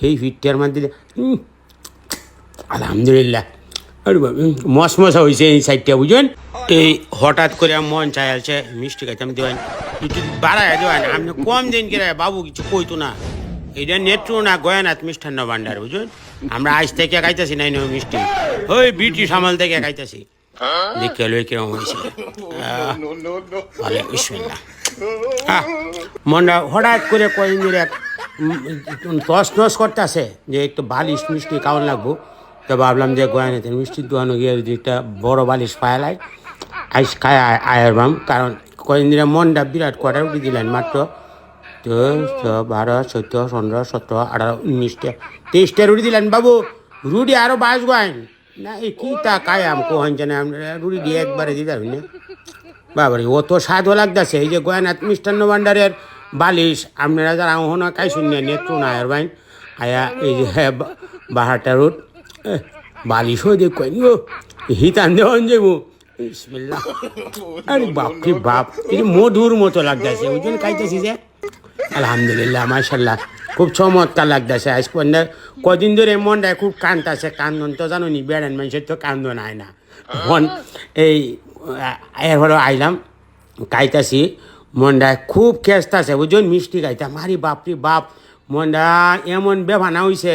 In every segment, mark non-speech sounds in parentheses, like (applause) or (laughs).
সেই ফিটটার মধ্যে আলহামদুলিল্লাহ। আরে মশ মশা হয়েছে এই সাইডটা বুঝলেন? এই হঠাৎ করে মন চাই আছে, মিষ্টি খাইতাম দেওয়ান বাড়ায় দেওয়ান আপনি কম দিন করে বাবু কিছু কইতো না। এটা নেত্রু না গয়ানাথ মিষ্টান্ন ভান্ডার, বুঝলেন? আমরা আজ থেকে খাইতেছি, নাই নয় মিষ্টি। ওই বিটি সামাল থেকে খাইতেছি। দেখে লই কিরম হয়েছে মনটা হঠাৎ করে কদিন এক তস নস করতেছে। যে একটু বালিশ মিষ্টি খাওয়ান লাগবো। তো ভাবলাম যে গয়ানিতে মিষ্টির দোকানে গিয়ে যদি একটা বড় বালিশ পায়ালাই আইস খায় আয়ের বাম কারণ কদিন ধরে মনটা বিরাট করে, উঠে দিলেন মাত্র। তো বারো চোদ্দ পনেরো, সতেরো, আঠারো উনিশটা তেইশটা রুটি দিলেন। বাবু, রুটি আরও বাইশ গাইন না, এই কি তা কায়াম কোহন জানে আমরা রুটি দিয়ে একবারে দিতে পারবি না। ও তো স্বাদও লাগতেছে। এই যে গয়নাথ মিষ্টান্ন ভাণ্ডারের বালিশ আপনারা যারা ওহনা কাই শুনিয়ে নেত্র নায়ার বাইন। আয়া এই যে হ্যাঁ, বাহারটা রোড এহ, বালিশও দেখ হিতান দেওয়ান যাব আরে বাপ রে বাপ এই মধুর মতো লাগতেছে ওই জন্য খাইতেছি যে? আলহামদুলিল্লাহ মাশাল্লাহ খুব চমৎকার লাগতেছে। আজ পর্যন্ত কদিন ধরে মনটা খুব কান্দতেছে কান্দন তো জানো নি বেড়ান মানুষের তো কান্দন আয় না। মন এই এরপরে আইলাম খাইতাছি। মনটা খুব খেসতাছে বুঝুন? মিষ্টি খাইতাম আরে বাপরে বাপ। মনটা এমন বেভানা হইছে।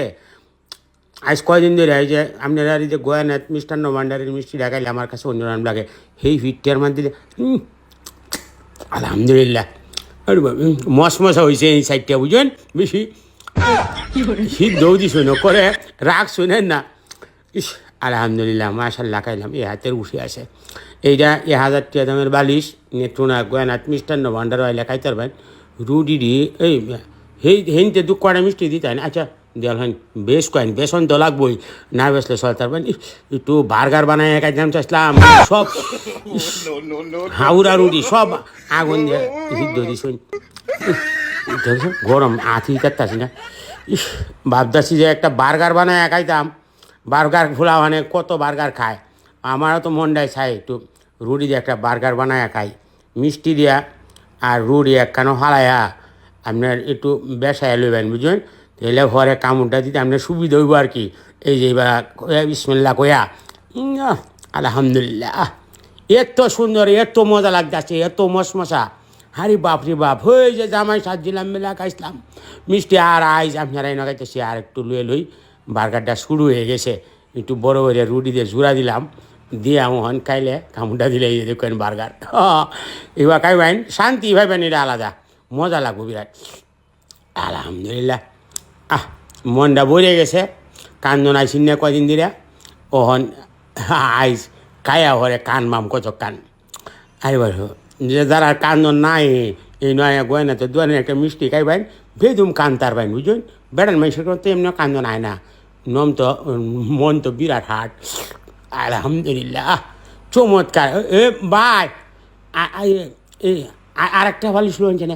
আজ কয়দিন ধরে এই যে আপনারা এই যে গয়ানাথ মিষ্টান্ন ভাণ্ডারের মিষ্টি দেখাইলে আমার কাছে অন্যরকম লাগে। সেই ফিটটার মধ্যে দিয়ে, আলহামদুলিল্লাহ। আরে মশ হয়েছে এই সাইডটা বুঝলেন বেশি শীত দৌদি শুনো করে রাগ শুনেন না। ইস আলহামদুলিল্লাহ মাশাল্লাহ খাইলাম। এই হাতের উঠে আসে এইটা এ হাজার টাকা দামের বালিশ নেত্রুনা গয়নাথ মিষ্টান্ন ভাণ্ডার আইলে খাইতে পারবেন রুডি দি এই হেই হেনতে দু কড়া মিষ্টি দিতেন আচ্ছা দেওয়াল হন বেশ কয়েন বেসন তো লাগবোই। না বেসলে পারবেন ইস, একটু বার্গার বানায় খাইতাম চাইছিলাম। সব (laughs) হাউড়া রুটি সব আগুন দিয়ে দিছুন গরম আথি কাটতাছি না। ইস ভাবতাছি যে একটা বার্গার বানায় খাইতাম বার্গার খোলা মানে কত বার্গার খায়। আমারও তো মনটাই চাই একটু। রুটি দিয়ে একটা বার্গার বানায় খাই, মিষ্টি দিয়া, আর রুটি একখানো হালায়া। আপনার একটু বেসায় লইবেন বুঝলেন তাহলে ঘরে কামড়টা দিতে আপনার সুবিধা হইব আর কি। এই যে এবার বিসমিল্লা কয়া আলহামদুলিল্লাহ। এত সুন্দর, এত মজা লাগতেছে, এত মশমশা। হারি বাপ রে বাপ হয়ে যে জামাই সাজিলাম মেলা খাইছিলাম। মিষ্টি আর আইজ আপনারা এনে খাইতেছি, আর একটু লুয়ে লই, বার্গারটা শুরু হয়ে গেছে। একটু বড় বড় রুটি দিয়ে জুড়া দিলাম। দিয়ে আমন খাইলে কামুটা দিলে এই দেখেন বার্গার এবার খাইবেন শান্তি ভাই ভাইবেন এটা আলাদা মজা লাগবো বিরাট আলহামদুলিল্লাহ আহ মনটা ভরে গেছে কান্দন আইসিন না কদিন দিরা ওহন আইস কায়া হরে কান মাম কত কান আরে যে যারা কান্দন নাই এই নয় গয়না তো দুয়ারে একটা মিষ্টি খাইবেন বেদুম কান তার বাইন বুঝুন বেড়ান মানুষের তো এমনি কান্দন আয় না নম তো মন তো বিরাট হাট আলহামদুলিল্লাহ। চমৎকার। এ বাই আর একটা ভালো শুনছে না